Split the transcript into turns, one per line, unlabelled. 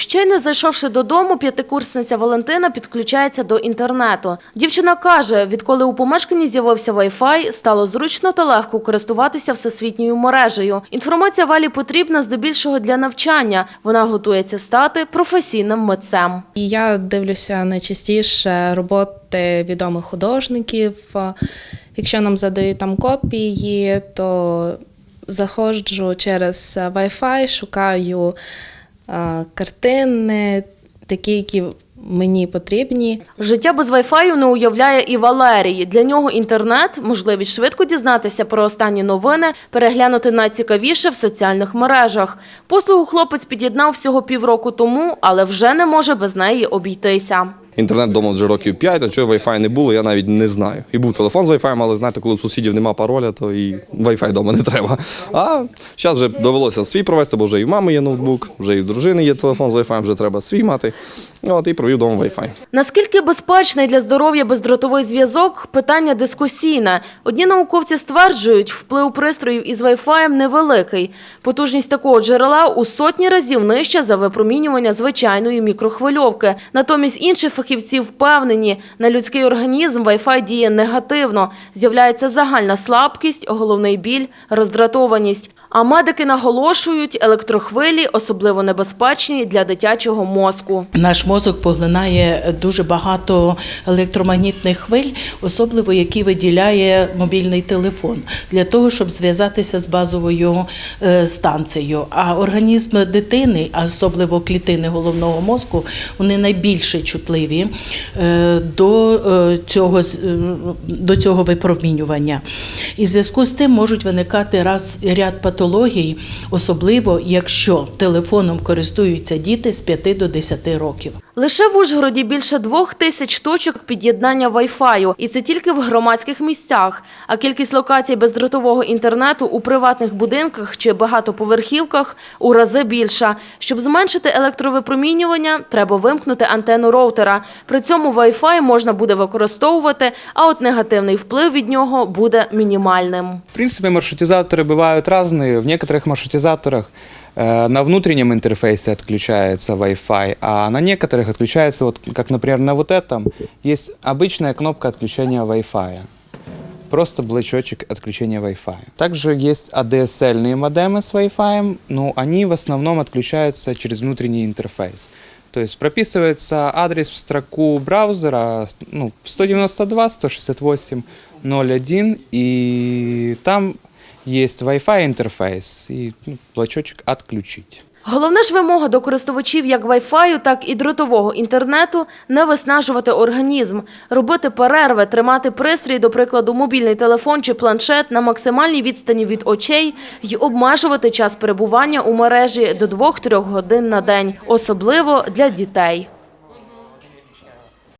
Щойно зайшовши додому, п'ятикурсниця Валентина підключається до інтернету. Дівчина каже, відколи у помешканні з'явився Wi-Fi, стало зручно та легко користуватися всесвітньою мережею. Інформація Валі потрібна здебільшого для навчання. Вона готується стати професійним митцем.
Я дивлюся найчастіше роботи відомих художників. Якщо нам задають там копії, то заходжу через Wi-Fi, шукаю картини, такі, які мені потрібні.
Життя без Wi-Fi не уявляє і Валерій. Для нього інтернет – можливість швидко дізнатися про останні новини, переглянути найцікавіше в соціальних мережах. Послугу хлопець під'єднав всього півроку тому, але вже не може без неї обійтися.
Інтернет вдома вже років 5, а чого Wi-Fi не було, я навіть не знаю. І був телефон з Wi-Fi, але знаєте, коли у сусідів нема пароля, то і Wi-Fi вдома не треба. А зараз вже довелося свій провести, бо вже і в мами є ноутбук, вже і в дружини є телефон з Wi-Fi, вже треба свій мати. От і провів вдома Wi-Fi.
Наскільки безпечний для здоров'я бездротовий зв'язок – питання дискусійне. Одні науковці стверджують, вплив пристроїв із Wi-Fi невеликий. Потужність такого джерела у сотні разів нижча за випромінювання звичайної мікрохвильовки. Натомість інші фахівці впевнені, на людський організм Wi-Fi діє негативно. З'являється загальна слабкість, головний біль, роздратованість. А медики наголошують, електрохвилі особливо небезпечні для дитячого мозку.
Наш мозок поглинає дуже багато електромагнітних хвиль, особливо які виділяє мобільний телефон, для того, щоб зв'язатися з базовою е, станцією. А організм дитини, особливо клітини головного мозку, вони найбільше чутливі е, до е, цього, е, до цього випромінювання. І в зв'язку з цим можуть виникати раз ряд патологій, особливо якщо телефоном користуються діти з 5 до 10 років.
Лише в Ужгороді більше двох тисяч точок під'єднання Wi-Fi, і це тільки в громадських місцях. А кількість локацій бездротового інтернету у приватних будинках чи багатоповерхівках у рази більша. Щоб зменшити електровипромінювання, треба вимкнути антенну роутера. При цьому Wi-Fi можна буде використовувати, а от негативний вплив від нього буде мінімальним.
В принципе, маршрутизаторы бывают разные. В некоторых маршрутизаторах э, на внутреннем интерфейсе отключается Wi-Fi, а на некоторых отключается, вот, как, например, на вот этом, есть обычная кнопка отключения Wi-Fi. Просто блочочек отключения Wi-Fi. Также есть ADSL-ные модемы с Wi-Fi, но они в основном отключаются через внутренний интерфейс. То есть прописывается адрес в строку браузера ну, 192.168.0.1, и там есть Wi-Fi интерфейс и ну, блочочек «Отключить».
Головна ж вимога до користувачів як Wi-Fi, так і дротового інтернету – не виснажувати організм, робити перерви, тримати пристрій, до прикладу, мобільний телефон чи планшет на максимальній відстані від очей і обмежувати час перебування у мережі до 2-3 годин на день, особливо для дітей.